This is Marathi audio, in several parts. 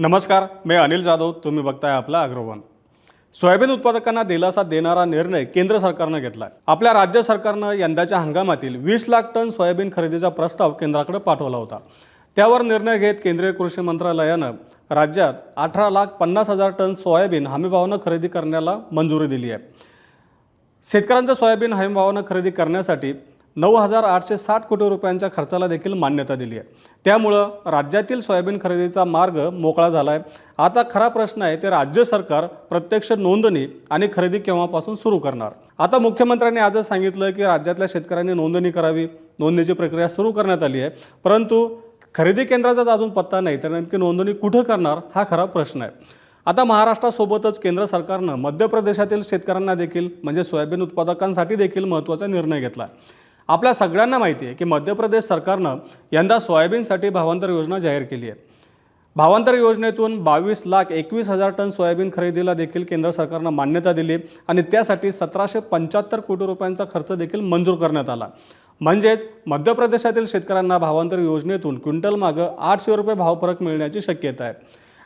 नमस्कार मी अनिल जाधव तुम्ही बघताय आपला अग्रवन. सोयाबीन उत्पादकांना दिलासा देणारा निर्णय केंद्र सरकारनं घेतला आहे आपल्या राज्य सरकारनं यंदाच्या हंगामातील वीस लाख टन सोयाबीन खरेदीचा प्रस्ताव केंद्राकडे पाठवला होता. त्यावर निर्णय घेत केंद्रीय कृषी मंत्रालयानं राज्यात अठरा लाख पन्नास हजार टन सोयाबीन हमीभावानं खरेदी करण्याला मंजुरी दिली आहे. शेतकऱ्यांचं सोयाबीन हमीभावानं खरेदी करण्यासाठी नऊ हजार आठशे साठ कोटी रुपयांच्या खर्चाला देखील मान्यता दिली आहे. त्यामुळं राज्यातील सोयाबीन खरेदीचा मार्ग मोकळा झाला आहे आता खरा प्रश्न आहे ते राज्य सरकार प्रत्यक्ष नोंदणी आणि खरेदी केव्हापासून सुरू करणार? आता मुख्यमंत्र्यांनी आजच सांगितलं की राज्यातल्या शेतकऱ्यांनी नोंदणी करावी. नोंदणीची प्रक्रिया सुरू करण्यात आली आहे. परंतु खरेदी केंद्राचाच अजून पत्ता नाही तर नेमकी नोंदणी कुठं करणार हा खरा प्रश्न आहे. आता महाराष्ट्रासोबतच केंद्र सरकारनं मध्य प्रदेशातील शेतकऱ्यांना देखील म्हणजे सोयाबीन उत्पादकांसाठी देखील महत्त्वाचा निर्णय घेतला आपल्या सगळ्यांना माहिती आहे की मध्य प्रदेश सरकारनं यंदा सोयाबीनसाठी भावांतर योजना जाहीर केली आहे. भावांतर योजनेतून बावीस लाख एकवीस हजार टन सोयाबीन खरेदीला देखील केंद्र सरकारनं मान्यता दिली आणि त्यासाठी सतराशे पंच्याहत्तर कोटी रुपयांचा खर्च देखील मंजूर करण्यात आला. म्हणजेच मध्य प्रदेशातील शेतकऱ्यांना भावांतर योजनेतून क्विंटल मागं आठशे रुपये भाव फरक मिळण्याची शक्यता आहे.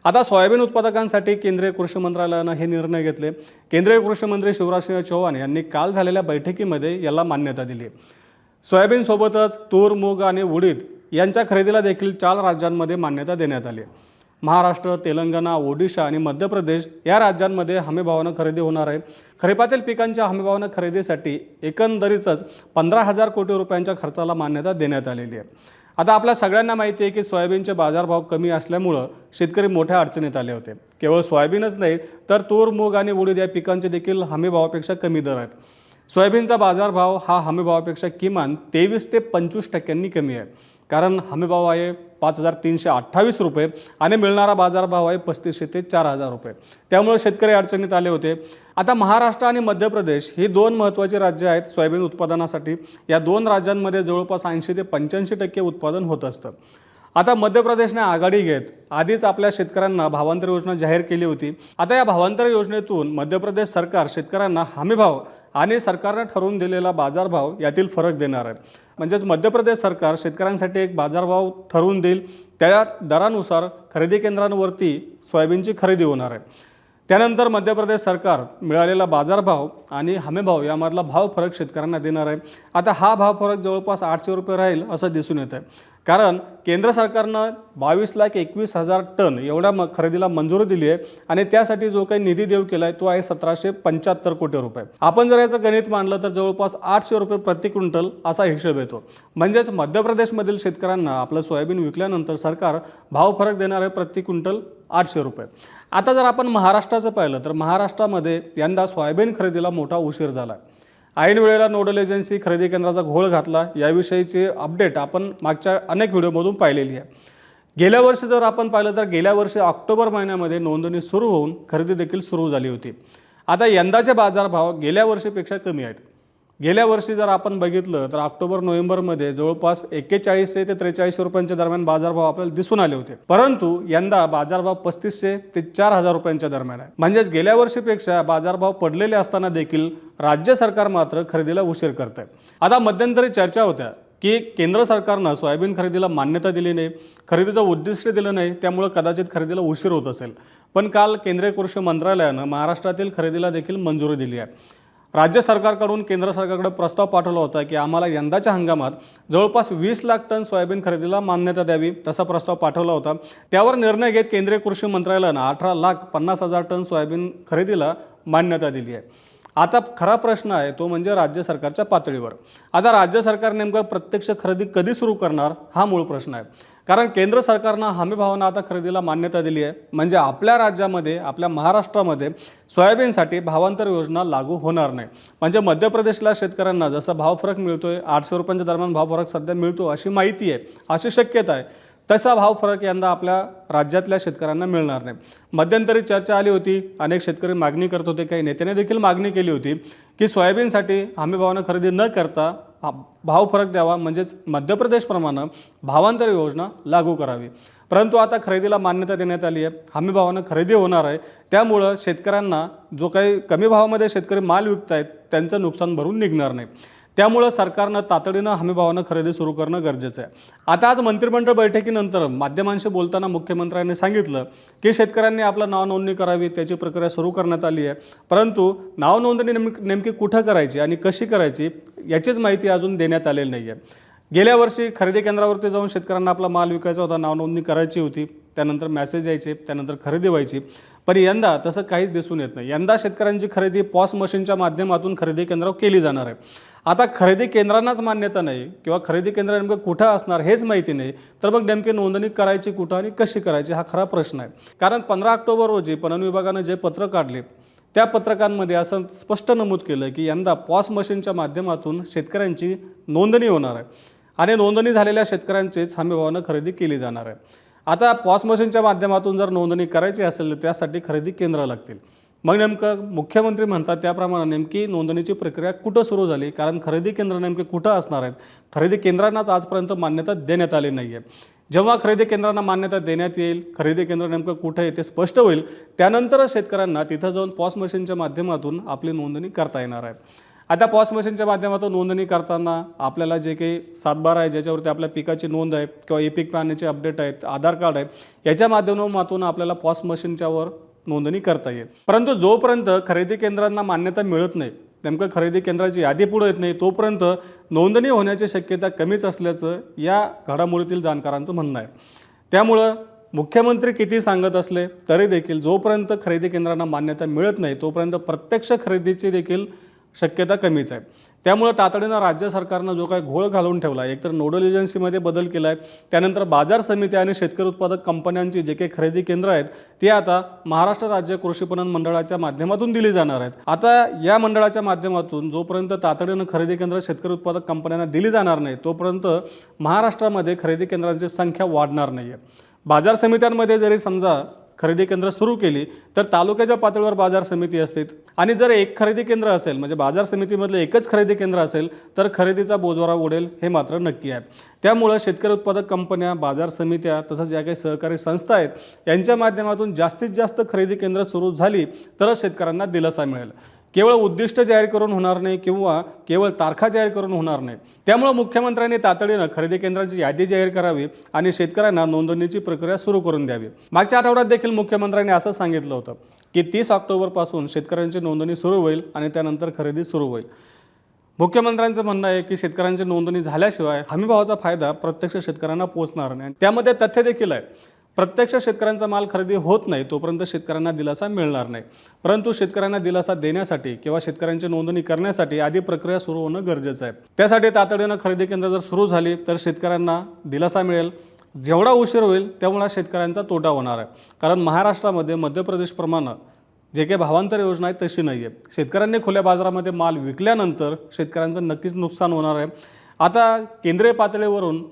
आता सोयाबीन उत्पादकांसाठी केंद्रीय कृषी मंत्रालयानं हे निर्णय घेतले. केंद्रीय कृषी मंत्री शिवराजसिंह चौहान यांनी काल झालेल्या बैठकीमध्ये याला मान्यता दिली. सोयाबीनसोबतच तूर मूग आणि उडीद यांच्या खरेदीला देखील चार राज्यांमध्ये मान्यता देण्यात आली. आहे महाराष्ट्र तेलंगणा ओडिशा आणि मध्य प्रदेश या राज्यांमध्ये हमीभावानं खरेदी होणार आहे. खरीपातील पिकांच्या हमीभावानं खरेदीसाठी एकंदरीतच पंधरा हजार कोटी रुपयांच्या खर्चाला मान्यता देण्यात आलेली आहे. आता आपल्या सगळ्यांना माहिती आहे की सोयाबीनचे बाजारभाव कमी असल्यामुळं शेतकरी मोठ्या अडचणीत आले होते. केवळ सोयाबीनच नाही तर तूर मूग आणि उडीद या पिकांचे देखील हमीभावापेक्षा कमी दर आहेत. सोयाबीनचा बाजारभाव हा हमीभावापेक्षा किमान तेवीस ते पंचवीस टक्क्यांनी कमी आहे. कारण हमीभाव आहे पाच हजार तीनशे अठ्ठावीस रुपये आणि मिळणारा बाजारभाव आहे पस्तीसशे ते चार हजार रुपये. त्यामुळे शेतकरी अडचणीत आले होते. आता महाराष्ट्र आणि मध्य प्रदेश ही दोन महत्त्वाची राज्य आहेत सोयाबीन उत्पादनासाठी. या दोन राज्यांमध्ये जवळपास ऐंशी ते पंच्याऐंशी टक्के उत्पादन होत असतं. आता मध्य प्रदेशने आघाडी घेत आधीच आपल्या शेतकऱ्यांना भावांतर योजना जाहीर केली होती. आता या भावांतर योजनेतून मध्य प्रदेश सरकार शेतकऱ्यांना हमीभाव आणि सरकारनं ठरवून दिलेला बाजारभाव यातील फरक देणार आहे. म्हणजेच मध्य प्रदेश सरकार शेतकऱ्यांसाठी एक बाजारभाव ठरवून देईल. त्या दरानुसार खरेदी केंद्रांवरती सोयाबीनची खरेदी होणार आहे. त्यानंतर मध्य प्रदेश सरकार मिळालेला बाजारभाव आणि हमीभाव यामधला भाव फरक शेतकऱ्यांना देणार आहे. आता हा भाव फरक जवळपास आठशे रुपये राहील असं दिसून येत आहे कारण केंद्र सरकारनं बावीस लाख एकवीस हजार टन एवढ्या म खरेदीला मंजुरी दिली आहे आणि त्यासाठी जो काही निधी देऊ केला आहे तो आहे सतराशे पंच्याहत्तर कोटी रुपये. आपण जर याचं गणित मांडलं तर जवळपास आठशे रुपये प्रति क्विंटल असा हिशोब येतो. म्हणजेच मध्य प्रदेशमधील शेतकऱ्यांना आपलं सोयाबीन विकल्यानंतर सरकार भाव फरक देणार आहे प्रति क्विंटल आठशे रुपये. आता जर आपण महाराष्ट्राचं पाहिलं तर महाराष्ट्रामध्ये यंदा सोयाबीन खरेदीला मोठा उशीर झाला ऐन वेळेला नोडल एजन्सी खरेदी केंद्राचा घोळ घातला याविषयीची अपडेट आपण मागच्या अनेक व्हिडिओमधून पाहिलेली आहे. गेल्या वर्षी जर आपण पाहिलं तर गेल्या वर्षी ऑक्टोबर महिन्यामध्ये नोंदणी सुरू होऊन खरेदी देखील सुरू झाली होती. आता यंदाचे बाजारभाव गेल्या वर्षीपेक्षा कमी आहेत. गेल्या वर्षी जर आपण बघितलं तर ऑक्टोबर नोव्हेंबरमध्ये जवळपास एक्केचाळीसशे ते त्रेचाळीसशे रुपयांच्या दरम्यान बाजारभाव आपल्याला दिसून आले होते. परंतु यंदा बाजारभाव पस्तीसशे ते चार हजार रुपयांच्या दरम्यान आहे. म्हणजेच गेल्या वर्षीपेक्षा बाजारभाव पडलेले असताना देखील राज्य सरकार मात्र खरेदीला उशीर करत आहे आता मध्यंतरी चर्चा होत्या की केंद्र सरकारनं सोयाबीन खरेदीला मान्यता दिली नाही खरेदीचं उद्दिष्ट दिलं नाही त्यामुळं कदाचित खरेदीला उशीर होत असेल. पण काल केंद्रीय कृषी मंत्रालयानं महाराष्ट्रातील खरेदीला देखील मंजुरी दिली आहे. राज्य सरकारकडून केंद्र सरकारकडे प्रस्ताव पाठवला होता की आम्हाला यंदाच्या हंगामात जवळपास वीस लाख टन सोयाबीन खरेदीला मान्यता द्यावी तसा प्रस्ताव पाठवला होता. त्यावर निर्णय घेत केंद्रीय कृषी मंत्रालयानं अठरा लाख पन्नास हजार टन सोयाबीन खरेदीला मान्यता दिली आहे. आता खरा प्रश्न आहे तो म्हणजे राज्य सरकारच्या पातळीवर. आता राज्य सरकार नेमकं प्रत्यक्ष खरेदी कधी सुरू करणार हा मूळ प्रश्न आहे. कारण केंद्र सरकारनं हमीभावानं आता खरेदीला मान्यता दिली आहे. म्हणजे आपल्या राज्यामध्ये आपल्या महाराष्ट्रामध्ये सोयाबीनसाठी भावांतर योजना लागू होणार नाही. म्हणजे मध्य प्रदेशला शेतकऱ्यांना जसा भाव फरक मिळतोय आठशे रुपयांच्या दरम्यान भाव फरक सध्या मिळतो अशी माहिती आहे अशी शक्यता आहे. तसा भाव फरक यंदा आपल्या राज्यातल्या शेतकऱ्यांना मिळणार नाही. मध्यंतरी चर्चा आली होती अनेक शेतकरी मागणी करत होते काही नेत्याने देखील मागणी केली होती की सोयाबीनसाठी हमीभावानं खरेदी न करता हा भाव फरक द्यावा म्हणजेच मध्य प्रदेशप्रमाणे भावांतर योजना लागू करावी. परंतु आता खरेदीला मान्यता देण्यात आली आहे हमीभावानं खरेदी होणार आहे त्यामुळं शेतकऱ्यांना जो काही कमी भावामध्ये शेतकरी माल विकत आहेत त्यांचं नुकसान भरून निघणार नाही. त्यामुळं सरकारनं तातडीनं हमीभावानं खरेदी सुरू करणं गरजेचं आहे. आता आज मंत्रिमंडळ बैठकीनंतर माध्यमांशी बोलताना मुख्यमंत्र्यांनी सांगितलं की शेतकऱ्यांनी आपलं नाव नोंदणी करावी त्याची प्रक्रिया सुरू करण्यात आली आहे. परंतु नाव नोंदणी नेमकी नेमकी कुठं करायची आणि कशी करायची याचीच माहिती अजून देण्यात आलेली नाही आहे गेल्या वर्षी खरेदी केंद्रावरती जाऊन शेतकऱ्यांना आपला माल विकायचा होता नावनोंदणी करायची होती त्यानंतर मॅसेज यायचे त्यानंतर खरेदी व्हायची. पण यंदा तसं काहीच दिसून येत नाही. यंदा शेतकऱ्यांची खरेदी पॉस मशीनच्या माध्यमातून खरेदी केंद्रावर केली जाणार आहे. आता खरेदी केंद्रांनाच मान्यता नाही किंवा खरेदी केंद्र नेमकं कुठं असणार हेच माहिती नाही तर मग नेमकी नोंदणी करायची कुठं आणि कशी करायची हा खरा प्रश्न आहे. कारण पंधरा ऑक्टोबर रोजी पणन विभागानं जे पत्र काढले त्या पत्रकांमध्ये असं स्पष्ट नमूद केलं की यंदा पॉस मशीनच्या माध्यमातून शेतकऱ्यांची नोंदणी होणार आहे आणि नोंदणी झालेल्या शेतकऱ्यांचीच हमीभावानं खरेदी केली जाणार आहे. आता पॉस मशीनच्या माध्यमातून जर नोंदणी करायची असेल तर त्यासाठी खरेदी केंद्र लागतील. मग नेमकं मुख्यमंत्री म्हणतात त्याप्रमाणे नेमकी नोंदणीची प्रक्रिया कुठं सुरू झाली? कारण खरेदी केंद्र नेमके कुठं असणार आहेत? खरेदी केंद्रांनाच आजपर्यंत मान्यता देण्यात आली नाही आहे जेव्हा खरेदी केंद्रांना मान्यता देण्यात येईल खरेदी केंद्र नेमकं कुठं आहे ते स्पष्ट होईल. त्यानंतरच शेतकऱ्यांना तिथं जाऊन पॉस मशीनच्या माध्यमातून आपली नोंदणी करता येणार आहे. आता पॉस मशीनच्या माध्यमातून नोंदणी करताना आपल्याला जे काही सातबारा आहे ज्याच्यावरती आपल्या पिकाची नोंद आहे किंवा ई पीक पाहण्याचे अपडेट आहेत आधार कार्ड आहे याच्या माध्यमातून आपल्याला पॉस मशीनच्यावर नोंदणी करता येईल. परंतु जोपर्यंत खरेदी केंद्रांना मान्यता मिळत नाही नेमकं खरेदी केंद्राची यादी पुढे येत नाही तोपर्यंत नोंदणी होण्याची शक्यता कमीच असल्याचं या घडामोडीतील जाणकारांचं म्हणणं आहे. त्यामुळं मुख्यमंत्री किती सांगत असले तरी देखील जोपर्यंत खरेदी केंद्रांना मान्यता मिळत नाही तोपर्यंत प्रत्यक्ष खरेदीची देखील शक्यता कमीच आहे. त्यामुळं तातडीनं राज्य सरकारनं जो काही घोळ घालून ठेवला आहे एकतर नोडल एजन्सीमध्ये बदल केला आहे त्यानंतर बाजार समिती आणि शेतकरी उत्पादक कंपन्यांची जे काही खरेदी केंद्र आहेत ते आता महाराष्ट्र राज्य कृषी पणन मंडळाच्या माध्यमातून दिली जाणार आहेत. आता या मंडळाच्या माध्यमातून जोपर्यंत तातडीनं खरेदी केंद्र शेतकरी उत्पादक कंपन्यांना दिली जाणार नाही तोपर्यंत महाराष्ट्रामध्ये खरेदी केंद्रांची संख्या वाढणार नाही आहे बाजार समित्यांमध्ये जरी समजा खरेदी केंद्र सुरू केली तर तालुक्याच्या पातळीवर बाजार समिती असते आणि जर एक खरेदी केंद्र असेल म्हणजे बाजार समितीमधलं एकच खरेदी केंद्र असेल तर खरेदीचा बोजवारा उडेल हे मात्र नक्की आहे. त्यामुळं शेतकरी उत्पादक कंपन्या बाजार समित्या तसंच ज्या काही सहकारी संस्था आहेत यांच्या माध्यमातून जास्तीत जास्त खरेदी केंद्र सुरू झाली तरच शेतकऱ्यांना दिलासा मिळेल. केवळ उद्दिष्ट जाहीर करून होणार नाही किंवा केवळ तारखा जाहीर करून होणार नाही. त्यामुळं मुख्यमंत्र्यांनी तातडीनं खरेदी केंद्रांची यादी जाहीर करावी आणि शेतकऱ्यांना नोंदणीची प्रक्रिया सुरू करून द्यावी. मागच्या आठवड्यात देखील मुख्यमंत्र्यांनी असं सांगितलं होतं की तीस ऑक्टोबरपासून शेतकऱ्यांची नोंदणी सुरू होईल आणि त्यानंतर खरेदी सुरू होईल. मुख्यमंत्र्यांचं म्हणणं आहे की शेतकऱ्यांची नोंदणी झाल्याशिवाय हमीभावाचा फायदा प्रत्यक्ष शेतकऱ्यांना पोहोचणार नाही. त्यामध्ये तथ्य देखील आहे. प्रत्यक्ष शेतकऱ्यांचा माल खरेदी होत नाही तोपर्यंत शेतकऱ्यांना दिलासा मिळणार नाही. परंतु शेतकऱ्यांना दिलासा देण्यासाठी किंवा शेतकऱ्यांची नोंदणी करण्यासाठी आधी प्रक्रिया सुरू होणं गरजेचं आहे. त्यासाठी तातडीनं खरेदी केंद्र जर सुरू झाली तर शेतकऱ्यांना दिलासा मिळेल. जेवढा उशीर होईल तेवढा शेतकऱ्यांचा तोटा होणार आहे. कारण महाराष्ट्रामध्ये मध्य प्रदेशप्रमाणे जे काही भावांतर योजना आहे तशी नाही आहे शेतकऱ्यांनी खुल्या बाजारामध्ये माल विकल्यानंतर शेतकऱ्यांचं नक्कीच नुकसान होणार आहे. आता केंद्रीय पातळीवरून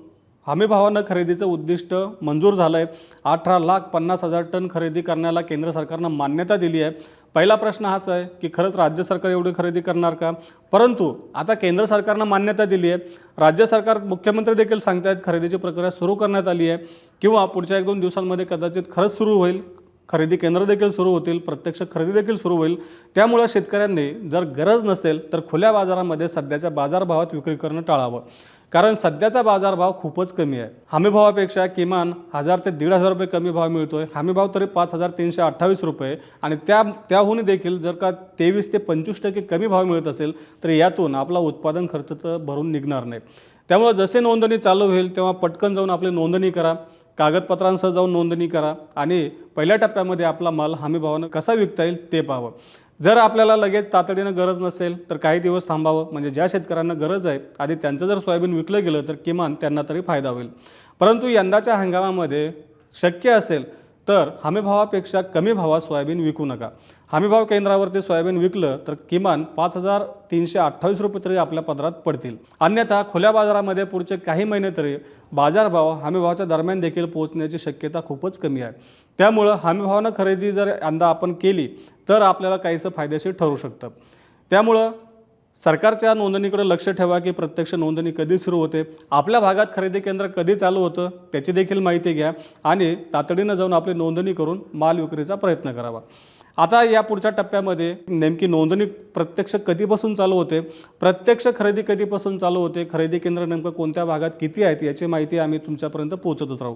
हमीभावानं खरेदीचं उद्दिष्ट मंजूर झालं आहे अठरा लाख पन्नास हजार टन खरेदी करण्याला केंद्र सरकारनं मान्यता दिली आहे. पहिला प्रश्न हाच आहे की खरंच राज्य सरकार एवढी खरेदी करणार का? परंतु आता केंद्र सरकारनं मान्यता दिली आहे. राज्य सरकार मुख्यमंत्री देखील सांगतायत खरेदीची प्रक्रिया सुरू करण्यात आली आहे. किंवा पुढच्या एक दोन दिवसांमध्ये कदाचित खरंच सुरू होईल. खरेदी केंद्र देखील सुरू होतील. प्रत्यक्ष खरेदी देखील सुरू होईल. त्यामुळं शेतकऱ्यांनी जर गरज नसेल तर खुल्या बाजारामध्ये सध्याच्या बाजारभावात विक्री करणं टाळावं. कारण सध्याचा बाजारभाव खूपच कमी आहे. हमीभावापेक्षा किमान हजार ते दीड हजार रुपये कमी भाव मिळतोय. हमीभाव तरी पाच हजार तीनशे अठ्ठावीस रुपये. आणि त्या त्याहून देखील जर का तेवीस ते पंचवीस टक्के कमी भाव मिळत असेल तर यातून आपला उत्पादन खर्च तर भरून निघणार नाही. त्यामुळे जसे नोंदणी चालू होईल तेव्हा पटकन जाऊन आपली नोंदणी करा. कागदपत्रांसह जाऊन नोंदणी करा. आणि पहिल्या टप्प्यामध्ये आपला माल हमीभावानं कसा विकता येईल ते पाहावं. जर आपल्याला लगेच तातडीनं गरज नसेल तर काही दिवस थांबावं. म्हणजे ज्या शेतकऱ्यांना गरज आहे आधी त्यांचं जर सोयाबीन विकलं गेलं तर किमान त्यांना तरी फायदा होईल. परंतु यंदाच्या हंगामामध्ये शक्य असेल तर हमीभावापेक्षा कमी भावात सोयाबीन विकू नका. हमीभाव केंद्रावरती सोयाबीन विकलं तर किमान पाच हजार तीनशे अठ्ठावीस रुपये तरी आपल्या पदरात पडतील. अन्यथा खुल्या बाजारामध्ये पुढचे काही महिने तरी बाजारभाव हमीभावाच्या दरम्यान देखील पोहोचण्याची शक्यता खूपच कमी आहे. त्यामुळं हमीभावानं खरेदी जर यंदा आपण केली तर आपल्याला काहीसं फायदेशीर ठरू शकतं. त्यामुळं सरकारच्या नोंदणीकडे लक्ष ठेवा की प्रत्यक्ष नोंदणी कधी सुरू होते आपल्या भागात खरेदी केंद्र कधी चालू होतं त्याची देखील माहिती घ्या आणि तातडीनं जाऊन आपली नोंदणी करून माल विक्रीचा प्रयत्न करावा. आता या पुढच्या टप्प्यामध्ये नेमकी नोंदणी प्रत्यक्ष कधीपासून चालू होते प्रत्यक्ष खरेदी कधीपासून चालू होते खरेदी केंद्र नेमकं कोणत्या भागात किती आहेत याची माहिती आम्ही तुमच्यापर्यंत पोहोचतच राहू.